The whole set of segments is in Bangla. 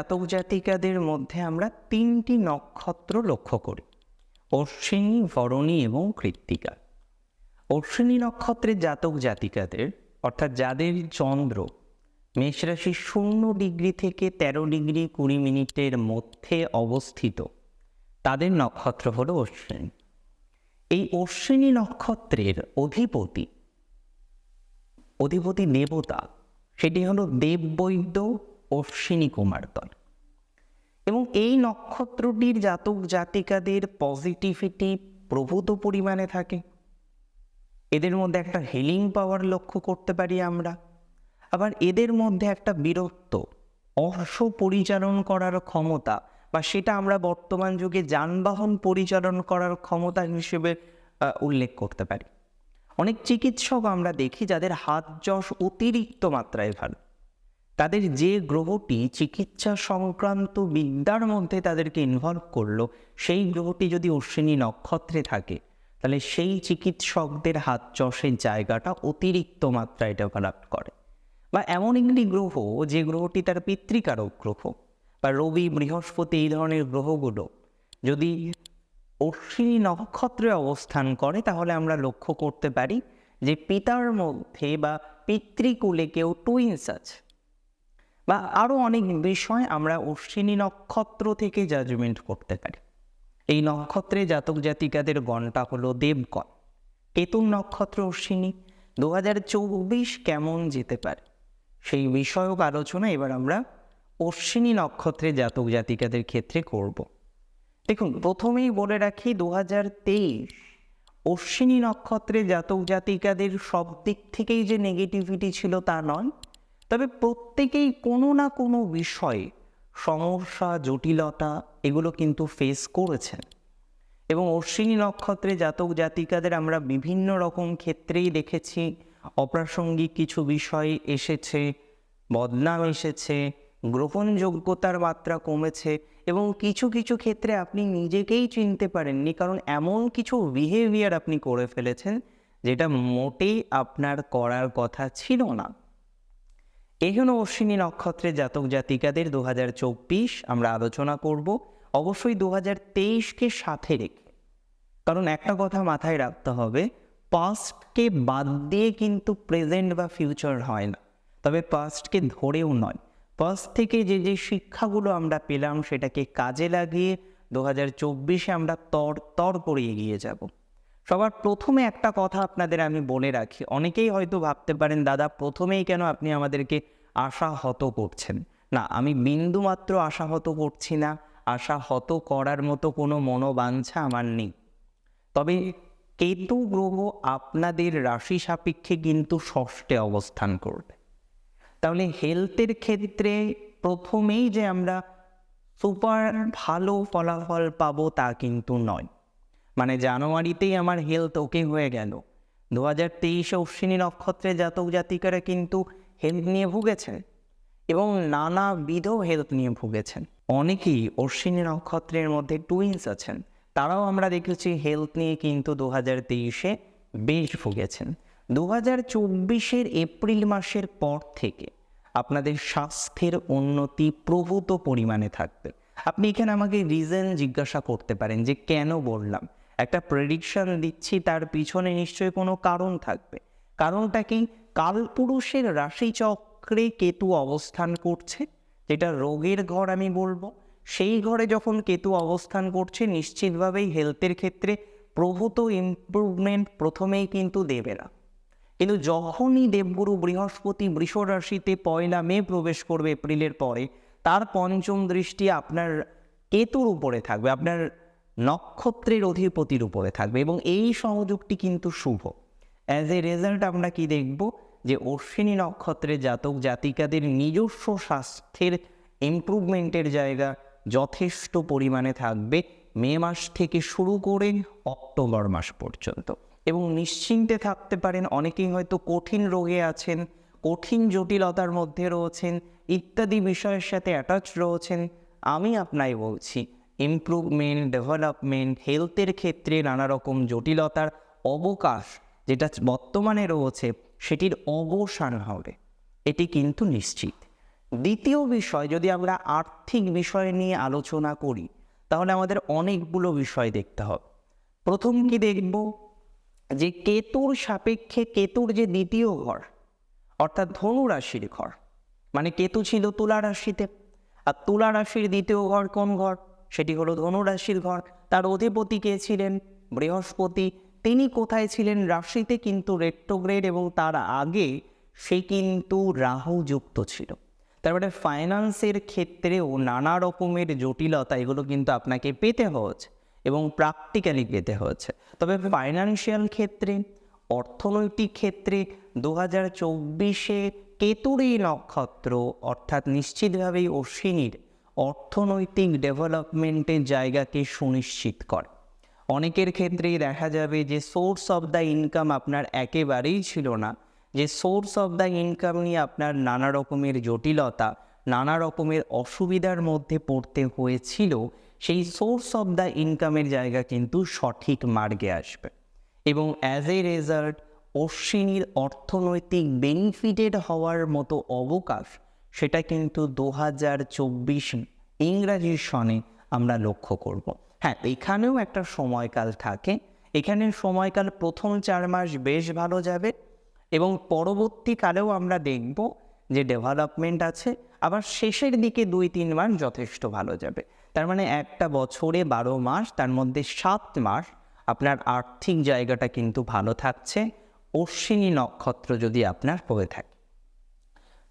জাতক জাতিকাদের মধ্যে আমরা তিনটি নক্ষত্র লক্ষ্য করি। অশ্বিনী, ভরণী এবং কৃত্তিকা। অশ্বিনী নক্ষত্রের জাতক জাতিকাদের অর্থাৎ যাদের চন্দ্র মেষরাশি শূন্য ডিগ্রি থেকে তেরো ডিগ্রি কুড়ি মিনিটের মধ্যে অবস্থিত, তাদের নক্ষত্র হলো অশ্বিনী। এই অশ্বিনী নক্ষত্রের অধিপতি অধিপতি দেবতা, সেটি হলো দেববৈদ্য অশ্বিনী কুমারদল এবং এই নক্ষত্রটির জাতক জাতিকাদের পজিটিভিটি প্রভূত পরিমাণে থাকে। এদের মধ্যে একটা হিলিং পাওয়ার লক্ষ্য করতে পারি আমরা। আবার এদের মধ্যে একটা বীরত্ব অর্শ পরিচালন করার ক্ষমতা বা সেটা আমরা বর্তমান যুগে যানবাহন পরিচালন করার ক্ষমতা হিসেবে উল্লেখ করতে পারি। অনেক চিকিৎসক আমরা দেখি যাদের হাত যশ অতিরিক্ত মাত্রায় ভালো। তাদের যে গ্রহটি চিকিৎসা সংক্রান্ত বিদ্যার মধ্যে তাদেরকে ইনভলভ করল, সেই গ্রহটি যদি অশ্বিনী নক্ষত্রে থাকে, তাহলে সেই চিকিৎসকদের হাত যশের জায়গাটা অতিরিক্ত মাত্রায় ডেভেলপ করে। বা এমন একটি গ্রহ, যে গ্রহটি তার পিতৃকারক গ্রহ, বা রবি, বৃহস্পতি এই ধরনের গ্রহগুলো যদি অশ্বিনী নক্ষত্রে অবস্থান করে, তাহলে আমরা লক্ষ্য করতে পারি যে পিতার মধ্যে বা পিতৃকুলে কেউ টুইন্স আছে। বা আরও অনেক বিষয় আমরা অশ্বিনী নক্ষত্র থেকে জাজমেন্ট করতে পারি। এই নক্ষত্রে জাতক জাতিকাদের গণটা হলো দেবগণ। কেতুর নক্ষত্র অশ্বিনী দু চব্বিশ কেমন যেতে পারে? সেই বিষয়ক আলোচনা এবার আমরা অশ্বিনী নক্ষত্রে জাতক জাতিকাদের ক্ষেত্রে করব। দেখুন, প্রথমেই বলে রাখি দু হাজার তেইশ অশ্বিনী নক্ষত্রে জাতক জাতিকাদের সব দিক থেকেই যে নেগেটিভিটি ছিল তা নয়। তবে প্রত্যেকেই কোনো না কোনো বিষয়ে সমস্যা, জটিলতা এগুলো কিন্তু ফেস করেছেন। এবং অশ্বিনী নক্ষত্রে জাতক জাতিকাদের আমরা বিভিন্ন রকম ক্ষেত্রেই দেখেছি, অপ্রাসঙ্গিক কিছু বিষয় এসেছে, বদনাম এসেছে গ্রহণযোগ্যতার মাত্রা কমেছে এবং কিছু কিছু ক্ষেত্রে আপনি নিজেকেই চিনতে পারেননি, কারণ এমন কিছু বিহেভিয়ার আপনি করে ফেলেছেন যেটা মোটেই আপনার করার কথা ছিল না। এই হলো অশ্বিনী নক্ষত্রের জাতক জাতিকাদের দু হাজার চব্বিশ আমরা আলোচনা করব, অবশ্যই দু হাজার তেইশকে সাথে রেখে। কারণ একটা কথা মাথায় রাখতে হবে পাস্টকে বাদ দিয়ে কিন্তু প্রেজেন্ট বা ফিউচার হয় না। তবে পাস্টকে ধরেও নয়। পাস্ট থেকে যে যে শিক্ষাগুলো আমরা পেলাম সেটাকে কাজে লাগিয়ে দু হাজার চব্বিশে আমরা তর তর করে এগিয়ে যাব। সবার প্রথমে একটা কথা আপনাদের আমি বলে রাখি। অনেকেই হয়তো ভাবতে পারেন, দাদা, প্রথমেই কেন আপনি আমাদেরকে আশাহত করছেন? না, আমি বিন্দুমাত্র আশাহত করছি না। আশাহত করার মতো কোনো মনোবাঞ্ছা আমার নেই। তবে কেতু গ্রহ আপনাদের রাশি সাপেক্ষে কিন্তু ষষ্ঠে অবস্থান করবে। তাহলে হেলথের ক্ষেত্রে প্রথমেই যে আমরা সুপার ভালো ফলাফল পাবো তা কিন্তু নয়। মানে জানুয়ারিতেই আমার হেলথ ওকে হয়ে গেল। দু হাজার তেইশে অশ্বিনী নক্ষত্রে জাতক জাতিকারা কিন্তু হেলথ নিয়ে ভুগেছেন এবং নানাবিধ হেলথ নিয়ে ভুগেছেন। অনেকেই অশ্বিনী নক্ষত্রের মধ্যে টুইন্স আছেন। তারাও আমরা দেখেছি হেলথ নিয়ে কিন্তু দু হাজার তেইশে বেশ ভুগেছেন। দু হাজার চব্বিশের এপ্রিল মাসের পর থেকে আপনাদের স্বাস্থ্যের উন্নতি প্রভূত পরিমাণে থাকবে। আপনি এখানে আমাকে রিজন জিজ্ঞাসা করতে পারেন যে কেন বললাম? একটা প্রেডিকশন দিচ্ছি, তার পিছনে নিশ্চয়ই কোনো কারণ থাকবে। কারণটা কি? কালপুরুষের রাশিচক্রে কেতু অবস্থান করছে, যেটা রোগের ঘর আমি বলব। সেই ঘরে যখন কেতু অবস্থান করছে, নিশ্চিতভাবেই হেলথের ক্ষেত্রে প্রভূত ইমপ্রুভমেন্ট প্রথমেই কিন্তু দেবে না। কিন্তু যখনই দেবগুরু বৃহস্পতি বৃষ রাশিতে পয়লা মে প্রবেশ করবে, এপ্রিলের পরে, তার পঞ্চম দৃষ্টি আপনার কেতুর উপরে থাকবে, আপনার নক্ষত্রের অধিপতির উপরে থাকবে এবং এই সংযোগটি কিন্তু শুভ। অ্যাজ এ রেজাল্ট আমরা কি দেখব যে অশ্বিনী নক্ষত্রের জাতক জাতিকাদের নিজস্ব স্বাস্থ্যের ইমপ্রুভমেন্টের জায়গা যথেষ্ট পরিমাণে থাকবে মে মাস থেকে শুরু করে অক্টোবর মাস পর্যন্ত। এবং নিশ্চিন্তে থাকতে পারেন, অনেকেই হয়তো কঠিন রোগে আছেন, কঠিন জটিলতার মধ্যে রয়েছেন, ইত্যাদি বিষয়ের সাথে অ্যাটাচ রয়েছেন। আমি আপনাই বলছি ইমপ্রুভমেন্ট ডেভেলপমেন্ট হেলথের ক্ষেত্রে নানা রকম জটিলতার অবকাশ যেটা বর্তমানে রয়েছে, সেটির অবসান হবে। এটি কিন্তু নিশ্চিত। দ্বিতীয় বিষয়, যদি আমরা আর্থিক বিষয় নিয়ে আলোচনা করি, তাহলে আমাদের অনেকগুলো বিষয় দেখতে হবে। প্রথম কি দেখব? যে কেতুর সাপেক্ষে কেতুর যে দ্বিতীয় ঘর, অর্থাৎ ধনু রাশির ঘর মানে কেতু ছিল তুলা রাশিতে। আর তুলা রাশির দ্বিতীয় ঘর কোন ঘর? সেটি হলো ধনু রাশির ঘর। তার অধিপতি কে ছিলেন? বৃহস্পতি। তিনি কোথায় ছিলেন রাশিতে কিন্তু রেট্রোগ্রেড এবং তার আগে সে কিন্তু রাহু যুক্ত ছিল তারপরে ফাইন্যান্সের ক্ষেত্রেও নানা রকমের জটিলতা এগুলো কিন্তু আপনাকে পেতে হচ্ছে এবং প্র্যাকটিক্যালি পেতে হচ্ছে তবে ফাইন্যান্সিয়াল ক্ষেত্রে, অর্থনৈতিক ক্ষেত্রে দু হাজার চব্বিশে কেতুরই নক্ষত্র অর্থাৎ নিশ্চিতভাবেই অশ্বিনীর অর্থনৈতিক ডেভেলপমেন্টের জায়গাকে সুনিশ্চিত করে। অনেকের ক্ষেত্রেই দেখা যাবে যে সোর্স অফ দ্য ইনকাম আপনার একেবারেই ছিল না, যে সোর্স অফ দ্য ইনকাম নিয়ে আপনার নানা রকমের জটিলতা, নানা রকমের অসুবিধার মধ্যে পড়তে হয়েছিল, সেই সোর্স অফ দ্য ইনকামের জায়গা কিন্তু সঠিক মার্গে আসবে। এবং অ্যাজ এ রেজাল্ট অশ্বিনীর অর্থনৈতিক বেনিফিটেড হওয়ার মতো অবকাশ সেটা কিন্তু দু হাজার চব্বিশ ইংরাজি সনে আমরা লক্ষ্য করব। হ্যাঁ এখানেও একটা সময়কাল থাকে। এখানে সময়কাল প্রথম চার মাস বেশ ভালো যাবে এবং পরবর্তীকালেও আমরা দেখব যে ডেভেলপমেন্ট আছে, আবার শেষের দিকে দুই তিন মাস যথেষ্ট ভালো যাবে। তার মানে একটা বছরে বারো মাস, তার মধ্যে সাত মাস আপনার আর্থিক জায়গাটা কিন্তু ভালো থাকছে। অশ্বিনী নক্ষত্র যদি আপনার হয়ে থাকে।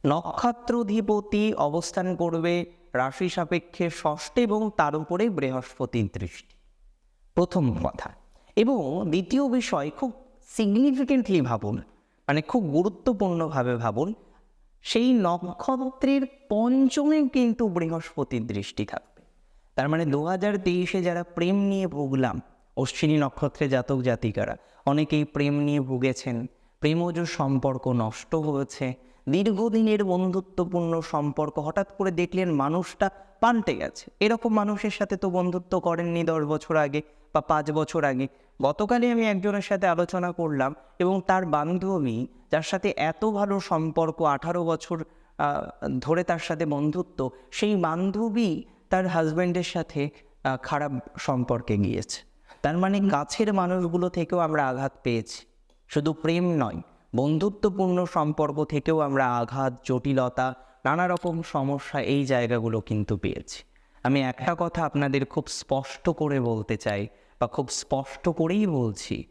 নক্ষত্রাধিপতি অবস্থান করবে রাশি সাপেক্ষে ষষ্ঠ এবং তার উপরে বৃহস্পতির দৃষ্টি। প্রথম কথা। এবং দ্বিতীয় বিষয়, খুব সিগনিফিকেন্টলি ভাবুন মানে খুব গুরুত্বপূর্ণভাবে ভাবুন, সেই নক্ষত্রের পঞ্চমে কিন্তু বৃহস্পতির দৃষ্টি থাকবে। তার মানে দু হাজার তেইশে যারা প্রেম নিয়ে ভুগলাম, অশ্বিনী নক্ষত্রে জাতক জাতিকারা, অনেকেই প্রেম নিয়ে ভুগেছেন, প্রেমজ সম্পর্ক নষ্ট হয়েছে দীর্ঘদিনের বন্ধুত্বপূর্ণ সম্পর্ক হঠাৎ করে দেখলেন মানুষটা পাল্টে গেছে। এরকম মানুষের সাথে তো বন্ধুত্ব করেননি দশ বছর আগে বা পাঁচ বছর আগে। গতকালই আমি একজনের সাথে আলোচনা করলাম এবং তার বান্ধবী, যার সাথে এত ভালো সম্পর্ক, আঠারো বছর ধরে তার সাথে বন্ধুত্ব, সেই বান্ধবী তার হাজব্যান্ডের সাথে খারাপ সম্পর্কে গিয়েছে। তার মানে কাছের মানুষগুলো থেকেও আমরা আঘাত পেয়েছি। শুধু প্রেম নয় বন্ধুত্বপূর্ণ সম্পর্ক থেকেও আমরা আঘাত, জটিলতা নানা রকম সমস্যা এই জায়গাগুলো কিন্তু পেয়েছি। আমি একটা কথা আপনাদের খুব স্পষ্ট করে বলতে চাই বা খুব স্পষ্ট করেই বলছি,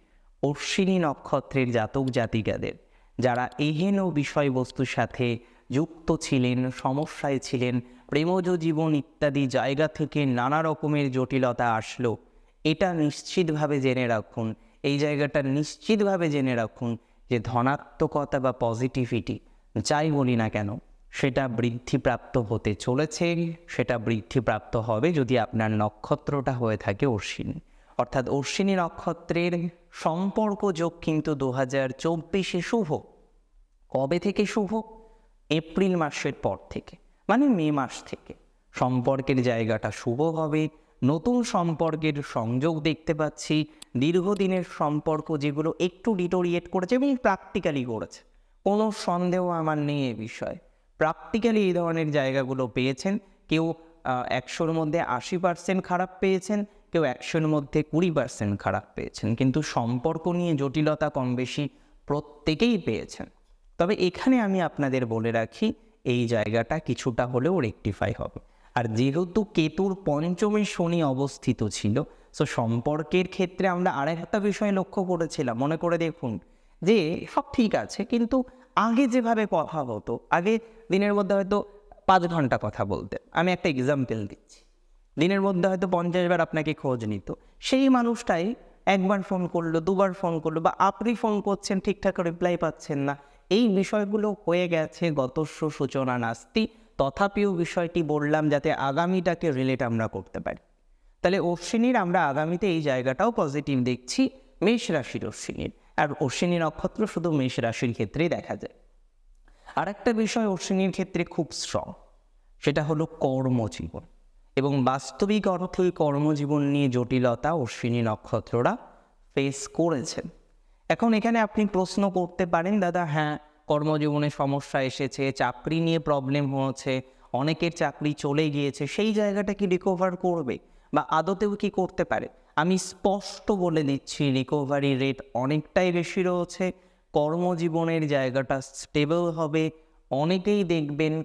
অশ্বিনী নক্ষত্রের জাতক জাতিকাদের যারা এহেন বিষয়বস্তুর সাথে যুক্ত ছিলেন, সমস্যায় ছিলেন, প্রেমজ জীবন ইত্যাদি জায়গা থেকে নানা রকমের জটিলতা আসলো, এটা নিশ্চিতভাবে জেনে রাখুন, এই জায়গাটা নিশ্চিতভাবে জেনে রাখুন যে ধনাত্মকতা বা পজিটিভিটি যাই বলি না কেন, সেটা বৃদ্ধিপ্রাপ্ত হতে চলেছে, সেটা বৃদ্ধিপ্রাপ্ত হবে যদি আপনার নক্ষত্রটা হয়ে থাকে অশ্বিনী। অর্থাৎ অশ্বিনী নক্ষত্রের সম্পর্ক যোগ কিন্তু দু হাজার চব্বিশে শুভ। কবে থেকে শুভ? এপ্রিল মাসের পর থেকে মানে মে মাস থেকে। সম্পর্কের জায়গাটা শুভ হবে, নতুন সম্পর্কের সংযোগ দেখতে পাচ্ছি দীর্ঘদিনের সম্পর্ক যেগুলো একটু ডিটোরিয়েট করেছে এবং প্র্যাকটিক্যালি করেছে কোনো সন্দেহ আমার নেই এ বিষয়ে। প্র্যাকটিক্যালি এই ধরনের জায়গাগুলো পেয়েছেন। কেউ একশোর মধ্যে আশি পার্সেন্ট খারাপ পেয়েছেন, কেউ একশোর মধ্যে কুড়ি পার্সেন্ট খারাপ পেয়েছেন। কিন্তু সম্পর্ক নিয়ে জটিলতা কম বেশি প্রত্যেকেই পেয়েছেন। তবে এখানে আমি আপনাদের বলে রাখি, এই জায়গাটা কিছুটা হলেও রেকটিফাই হবে। আর যেহেতু কেতুর পঞ্চমে শনি অবস্থিত ছিল সো সম্পর্কের ক্ষেত্রে আমরা আরেকটা বিষয় লক্ষ্য করেছিলাম। মনে করে দেখুন যে, সব ঠিক আছে, কিন্তু আগে যেভাবে কথা হতো, আগে দিনের মধ্যে হয়তো পাঁচ ঘণ্টা কথা বলতে। আমি একটা এক্সাম্পল দিচ্ছি। দিনের মধ্যে হয়তো পঞ্চাশ বার আপনাকে খোঁজ নিত। সেই মানুষটাই একবার ফোন করল, দুবার ফোন করল, বা আপনি ফোন করছেন, ঠিকঠাক রিপ্লাই পাচ্ছেন না। এই বিষয়গুলো হয়ে গেছে গতস্য সূচনা নাস্তি। তথাপিও বিষয়টি বললাম যাতে আগামীটাকে রিলেট আমরা করতে পারি। তাহলে অশ্বিনীর আমরা আগামীতে এই জায়গাটাও পজিটিভ দেখছি, মেষ রাশির অশ্বিনীর। আর অশ্বিনী নক্ষত্র শুধু মেষ রাশির ক্ষেত্রেই দেখা যায়। আর একটা বিষয় অশ্বিনীর ক্ষেত্রে খুব স্ট্রং সেটা হলো কর্মজীবন। এবং বাস্তবিক অর্থই কর্মজীবন নিয়ে জটিলতা অশ্বিনী নক্ষত্ররা ফেস করেছেন। এখন এখানে আপনি প্রশ্ন করতে পারেন, দাদা হ্যাঁ কর্মজীবনে সমস্যা এসেছে, চাকরি নিয়ে প্রবলেম হয়েছে অনেকের চাকরি চলে গিয়েছে, সেই জায়গাটা কি রিকভার করবে? বা আদতেও কি করতে পারে? আমি স্পষ্ট বলে দিচ্ছি রিকভারি রেট অনেকটাই বেশি রয়েছে, কর্মজীবনের জায়গাটা স্টেবল হবে, অনেকেই দেখবেন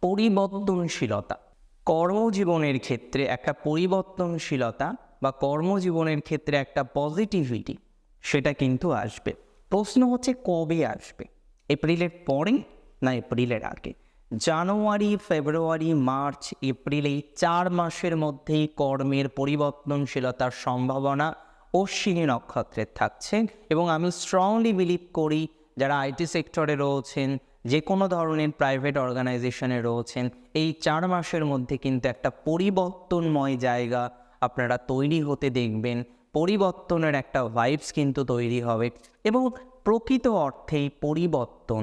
পরিবর্তনশীলতা। কর্মজীবনের ক্ষেত্রে একটা পরিবর্তনশীলতা বা কর্মজীবনের ক্ষেত্রে একটা পজিটিভিটি সেটা কিন্তু আসবে। প্রশ্ন হচ্ছে কবে আসবে? এপ্রিলের পরে না এপ্রিলের আগে? জানুয়ারি, ফেব্রুয়ারি, মার্চ, এপ্রিল এই চার মাসের মধ্যেই কর্মের পরিবর্তনশীলতার সম্ভাবনা অশ্বিনী নক্ষত্রের থাকছে এবং আমি স্ট্রংলি বিলিভ করি যারা আইটি সেক্টরে রয়েছেন, যে কোনো ধরনের প্রাইভেট অর্গানাইজেশনে রয়েছেন, এই চার মাসের মধ্যে কিন্তু একটা পরিবর্তনময় জায়গা আপনারা তৈরি হতে দেখবেন। পরিবর্তনের একটা ভাইবস কিন্তু তৈরি হবে এবং প্রকৃত অর্থেই পরিবর্তন,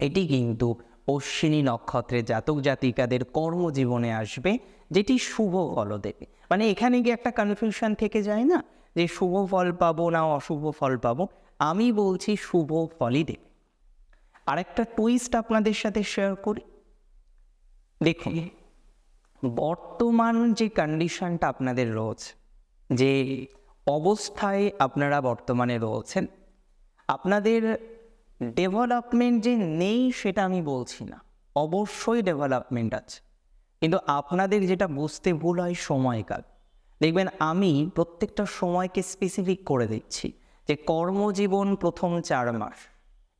এটি কিন্তু অশ্বিনী নক্ষত্রের জাতক জাতিকাদের কর্মজীবনে আসবে, যেটি শুভ ফল দেবে। মানে এখানে গিয়ে একটা কনফিউশন থেকে যায় না? যে শুভ ফল পাবো না অশুভ ফল পাবো? আমি বলছি শুভ ফলই দেবে। আরেকটা টুইস্ট আপনাদের সাথে শেয়ার করি। দেখুন, বর্তমান যে কন্ডিশনটা আপনাদের রয়েছে, যে অবস্থায় আপনারা বর্তমানে রয়েছেন, আপনাদের ডেভেলপমেন্ট যে নেই সেটা আমি বলছি না। অবশ্যই ডেভেলপমেন্ট আছে। কিন্তু আপনাদের যেটা বুঝতে ভুল হয় সময়কাল। দেখবেন আমি প্রত্যেকটা সময়কে স্পেসিফিক করে দিচ্ছি যে কর্মজীবন প্রথম চার মাস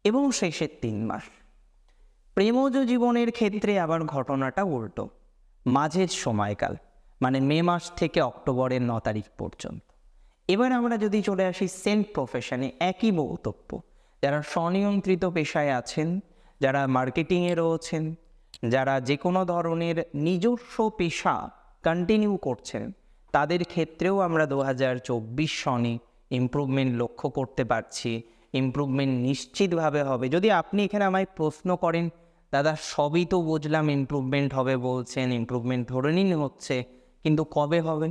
এবং শেষের তিন মাস। প্রেমজ জীবনের ক্ষেত্রে আবার ঘটনাটা উল্টো। মাঝের সময়কাল মানে মে মাস থেকে অক্টোবরের ন তারিখ পর্যন্ত। এবার আমরা যদি চলে আসি সেন্ট প্রফেশনে, একই বক্তব্য। যারা স্বনিয়ন্ত্রিত পেশায় আছেন, যারা মার্কেটিংয়ে রয়েছেন, যারা যে কোনো ধরনের নিজস্ব পেশা কন্টিনিউ করছেন, তাদের ক্ষেত্রেও আমরা দু হাজার চব্বিশ সনে ইমপ্রুভমেন্ট লক্ষ্য করতে পারছি। ইমপ্রুভমেন্ট নিশ্চিতভাবে হবে। যদি আপনি এখানে আমায় প্রশ্ন করেন, দাদা, সবই তো বুঝলাম ইমপ্রুভমেন্ট হবে বলছেন ইমপ্রুভমেন্ট ধরে নিন হচ্ছে, কিন্তু কবে হবে?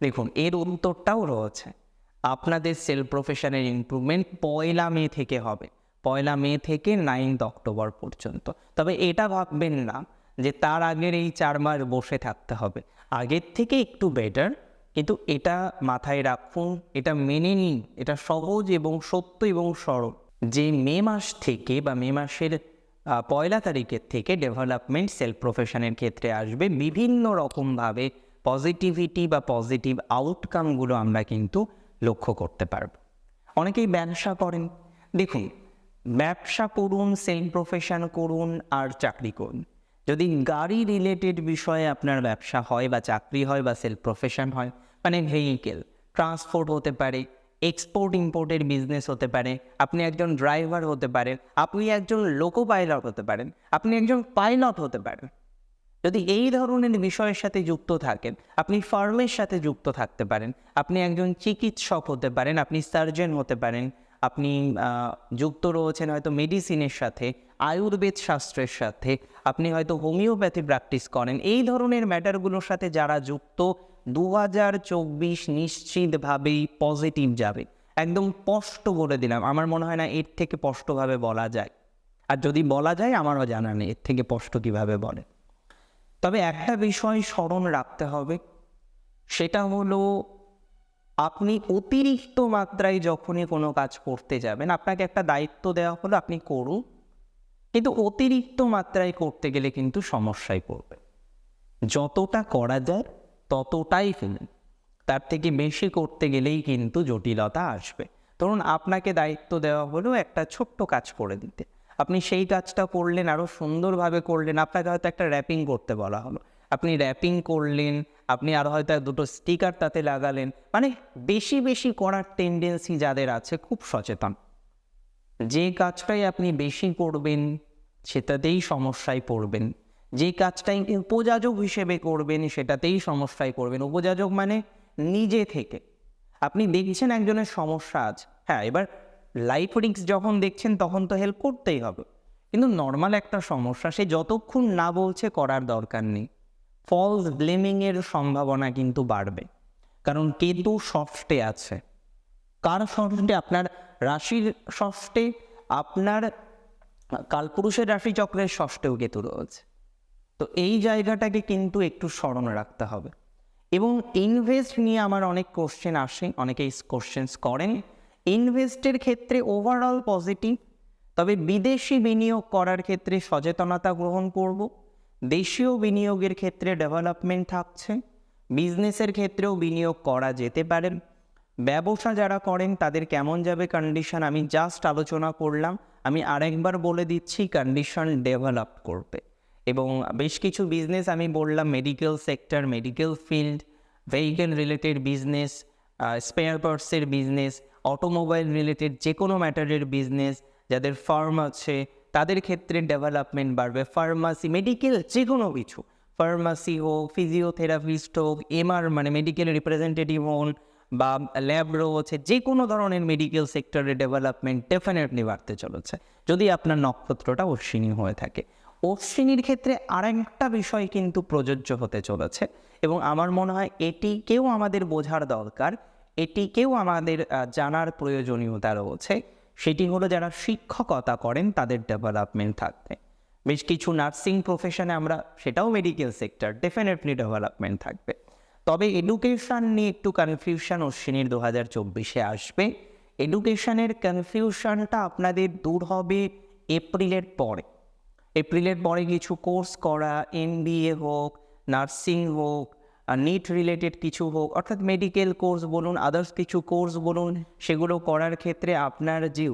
দেখুন, এর উত্তরটাও রয়েছে। আপনাদের সেলফ প্রফেশনের ইমপ্রুভমেন্ট পয়লা মে থেকে হবে। পয়লা মে থেকে নাইনথ অক্টোবর পর্যন্ত। তবে এটা ভাববেন না যে তার আগের এই চার মাস বসে থাকতে হবে। আগের থেকে একটু বেটার কিন্তু এটা মাথায় রাখুন, এটা মেনে নিন, এটা সহজ এবং সত্য এবং সরল। যে মে মাস থেকে বা মে মাসের পয়লা তারিখের থেকে ডেভেলপমেন্ট সেলফ প্রফেশনের ক্ষেত্রে আসবে বিভিন্ন রকমভাবে পজিটিভিটি বা পজিটিভ আউটকামগুলো আমরা কিন্তু লক্ষ্য করতে পারব। অনেকেই ব্যবসা করেন। দেখুন, ব্যবসা করুন সেলফ প্রফেশন করুন আর চাকরি করুন। যদি গাড়ি রিলেটেড বিষয়ে আপনার ব্যবসা হয় বা চাকরি হয় বা সেলফ প্রফেশন হয় মানে ভেহিকেল ট্রান্সপোর্ট হতে পারে এক্সপোর্ট ইম্পোর্টের বিজনেস হতে পারে, আপনি একজন ড্রাইভার হতে পারেন, আপনি একজন লোকো পাইলট হতে পারেন, আপনি একজন পাইলট হতে পারেন। যদি এই ধরনের বিষয়ের সাথে যুক্ত থাকেন, আপনি ফার্মের সাথে যুক্ত থাকতে পারেন, আপনি একজন চিকিৎসক হতে পারেন, আপনি সার্জন হতে পারেন, আপনি যুক্ত রয়েছেন হয়তো মেডিসিনের সাথে, আয়ুর্বেদ শাস্ত্রের সাথে, আপনি হয়তো হোমিওপ্যাথি প্র্যাকটিস করেন, এই ধরনের ম্যাটারগুলোর সাথে যারা যুক্ত দু হাজার চব্বিশ নিশ্চিতভাবেই পজিটিভ যাবে। একদম স্পষ্ট বলে দিলাম, আমার মনে হয় না এর থেকে স্পষ্টভাবে বলা যায়। আর যদি বলা যায়, আমারও জানা নেই, এর থেকে স্পষ্ট কীভাবে বলে। তবে একটা বিষয় স্মরণ রাখতে হবে। সেটা হলো, আপনি অতিরিক্ত মাত্রায় যখনই কোনো কাজ করতে যাবেন, আপনাকে একটা দায়িত্ব দেওয়া হলো, আপনি করুন। কিন্তু অতিরিক্ত মাত্রায় করতে গেলে কিন্তু সমস্যায় পড়বে যতটা করা যায়, ততটাই ফেলুন। তার থেকে বেশি করতে গেলেই কিন্তু জটিলতা আসবে। ধরুন, আপনাকে দায়িত্ব দেওয়া হলো একটা ছোট্ট কাজ করে দিতে। আপনি সেই কাজটা করলেন আরও সুন্দরভাবে করলেন, আপনাকে হয়তো একটা র্যাপিং করতে বলা হলো। আপনি র্যাপিং করলেন, আপনি আরও হয়তো দুটো স্টিকার তাতে লাগালেন। মানে বেশি বেশি করার টেন্ডেন্সি যাদের আছে, খুব সচেতন। যে কাজটাই আপনি বেশি করবেন, সেটাতেই সমস্যায় পড়বেন। যে কাজটাই উপযাজক হিসেবে করবেন, সেটাতেই সমস্যায় করবেন উপযাজক মানে নিজে থেকে। আপনি দেখছেন একজনের সমস্যা আছে। হ্যাঁ এবার লাইফ রিক্স যখন দেখছেন, তখন তো হেল্প করতেই হবে। কিন্তু নর্মাল একটা সমস্যা, সে যতক্ষণ না বলছে, করার দরকার নেই। ফলস ব্লেমিংয়ের সম্ভাবনা কিন্তু বাড়বে। কারণ কেতু ষষ্ঠে আছে। কার ষষ্ঠে? আপনার রাশির ষষ্ঠে, আপনার কালপুরুষের রাশিচক্রের ষষ্ঠেও কেতু রয়েছে। তো এই জায়গাটাকে কিন্তু একটু স্মরণ রাখতে হবে। এবং ইনভেস্ট নিয়ে আমার অনেক কোশ্চেন আসে, অনেকে কোশ্চেন্স করেন। ইনভেস্টের ক্ষেত্রে ওভারঅল পজিটিভ তবে বিদেশি বিনিয়োগ করার ক্ষেত্রে সচেতনতা গ্রহণ করব। দেশীয় বিনিয়োগের ক্ষেত্রে ডেভেলপমেন্ট থাকছে। বিজনেসের ক্ষেত্রেও বিনিয়োগ করা যেতে পারে। ব্যবসা যারা করেন, তাদের কেমন যাবে কন্ডিশন আমি জাস্ট আলোচনা করলাম। আমি আরেকবার বলে দিচ্ছি কন্ডিশন ডেভেলপ করবে। এবং বেশ কিছু বিজনেস আমি বললাম medical sector medical field vehicle related business spare পার্টসের business automobile related যে কোনো ম্যাটারের বিজনেস, যাদের ফার্ম আছে, তাদের ক্ষেত্রে ডেভেলপমেন্ট বাড়বে। ফার্মাসি, মেডিকেল যে কোনো কিছু। ফার্মাসি হোক ফিজিওথেরাপিস্ট হোক এমআর মানে মেডিকেল রিপ্রেজেন্টেটিভ হন বা ল্যাব রয়েছে যে কোনো ধরনের মেডিকেল সেক্টরে ডেভেলপমেন্ট ডেফিনেটলি বাড়তে চলেছে, যদি আপনার নক্ষত্রটা অশ্বিনী হয়ে থাকে। অশ্বিনীর ক্ষেত্রে আরেকটা বিষয় কিন্তু প্রযোজ্য হতে চলেছে, এবং আমার মনে হয় এটিকেও আমাদের বোঝার দরকার। এটিকেও আমাদের জানার প্রয়োজনীয়তা রয়েছে। সেটি হলো যারা শিক্ষকতা করেন, তাদের ডেভেলপমেন্ট থাকবে। বেশ কিছু নার্সিং প্রফেশনে আমরা সেটাও মেডিকেল সেক্টর ডেফিনেটলি ডেভেলপমেন্ট থাকবে। তবে এডুকেশন নিয়ে একটু কনফিউশন অশ্বিনীর দু হাজার চব্বিশে আসবে। এডুকেশানের কনফিউশনটা আপনাদের দূর হবে এপ্রিলের পরে। এপ্রিলের পরে কিছু কোর্স করা এমবিএ হোক নার্সিং হোক নিট রিলেটেড কিছু হোক, অর্থাৎ মেডিকেল কোর্স বলুন আদার্স কিছু কোর্স বলুন, সেগুলো করার ক্ষেত্রে আপনার যে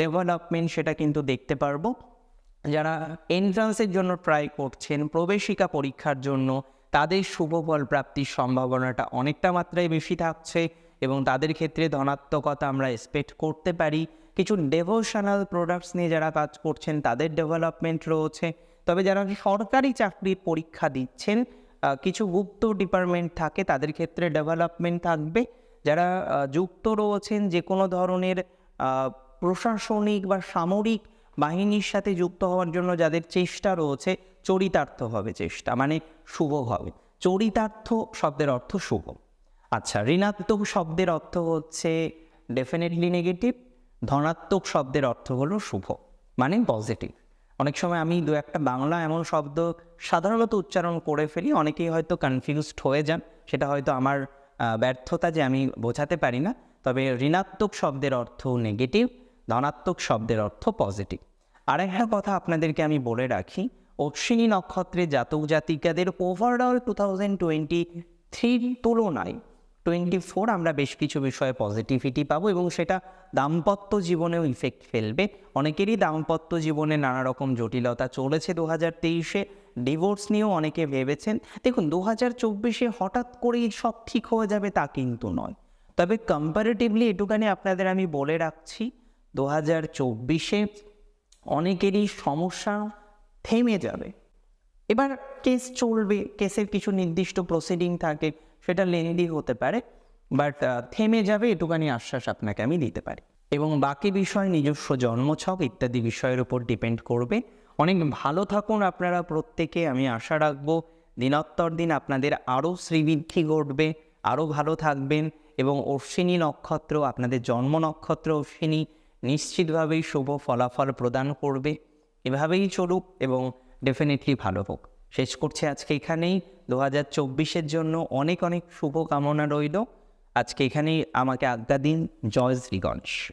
ডেভেলপমেন্ট সেটা কিন্তু দেখতে পারব। যারা এন্ট্রান্সের জন্য ট্রাই করছেন, প্রবেশিকা পরীক্ষার জন্য, তাদের শুভফল প্রাপ্তির সম্ভাবনাটা অনেকটা মাত্রায় বেশি থাকছে এবং তাদের ক্ষেত্রে ধনাত্মকতা আমরা এক্সপেক্ট করতে পারি। কিছু ডেভোশনাল প্রোডাক্টস নিয়ে যারা কাজ করছেন, তাদের ডেভেলপমেন্ট রয়েছে। তবে যারা সরকারি চাকরির পরীক্ষা দিচ্ছেন কিছু গুপ্ত ডিপার্টমেন্ট থাকে, তাদের ক্ষেত্রে ডেভেলপমেন্ট থাকবে। যারা যুক্ত রয়েছেন যে কোনো ধরনের প্রশাসনিক বা সামরিক বাহিনীর সাথে যুক্ত হওয়ার জন্য যাদের চেষ্টা রয়েছে, চরিতার্থ হবে চেষ্টা মানে শুভ হবে। চরিতার্থ শব্দের অর্থ শুভ। আচ্ছা ঋণাত্মক শব্দের অর্থ হচ্ছে ডেফিনেটলি নেগেটিভ ধনাত্মক শব্দের অর্থ হলো শুভ মানে পজিটিভ অনেক সময় আমি দু একটা বাংলা এমন শব্দ সাধারণত উচ্চারণ করে ফেলি, অনেকেই হয়তো কনফিউজড হয়ে যান। সেটা হয়তো আমার ব্যর্থতা যে আমি বোঝাতে পারি না। তবে ঋণাত্মক শব্দের অর্থ নেগেটিভ ধনাত্মক শব্দের অর্থ পজিটিভ আর একটা কথা আপনাদেরকে আমি বলে রাখি, অশ্বিনী নক্ষত্রে জাতক জাতিকাদের ওভারঅল টু থাউজেন্ড টোয়েন্টি থ্রির তুলনায় টোয়েন্টি ফোর আমরা বেশ কিছু বিষয়ে পজিটিভিটি পাবো এবং সেটা দাম্পত্য জীবনেও ইফেক্ট ফেলবে। অনেকেরই দাম্পত্য জীবনে নানা রকম জটিলতা চলেছে দু হাজার তেইশে ডিভোর্স নিয়েও অনেকে ভেবেছেন। দেখুন দু হাজার চব্বিশে হঠাৎ করেই সব ঠিক হয়ে যাবে তা কিন্তু নয়। তবে কম্পারেটিভলি এটুখানি আপনাদের আমি বলে রাখছি দু হাজার চব্বিশে অনেকেরই সমস্যা থেমে যাবে। এবার কেস চলবে কেসের কিছু নির্দিষ্ট প্রসিডিং থাকে। সেটা লেন্দি হতে পারে বাট থেমে যাবে এটুখানি আশ্বাস আপনাকে আমি দিতে পারি। এবং বাকি বিষয়, নিজস্ব জন্মছক ইত্যাদি বিষয়ের উপর ডিপেন্ড করবে। অনেক ভালো থাকুন আপনারা প্রত্যেকে, আমি আশা রাখব দিনোত্তর দিন আপনাদের আরও শ্রীবৃদ্ধি ঘটবে, আরও ভালো থাকবেন এবং অশ্বিনী নক্ষত্র, আপনাদের জন্ম নক্ষত্র অশ্বিনী নিশ্চিতভাবেই শুভ ফলাফল প্রদান করবে। এভাবেই চলুক এবং ডেফিনেটলি ভালো হোক। শেষ করছে আজকে এখানেই। দু হাজার চব্বিশের জন্য অনেক অনেক শুভকামনা রইল। আজকে এখানেই আমাকে আজ্ঞা দিন। জয় শ্রী গণেশ।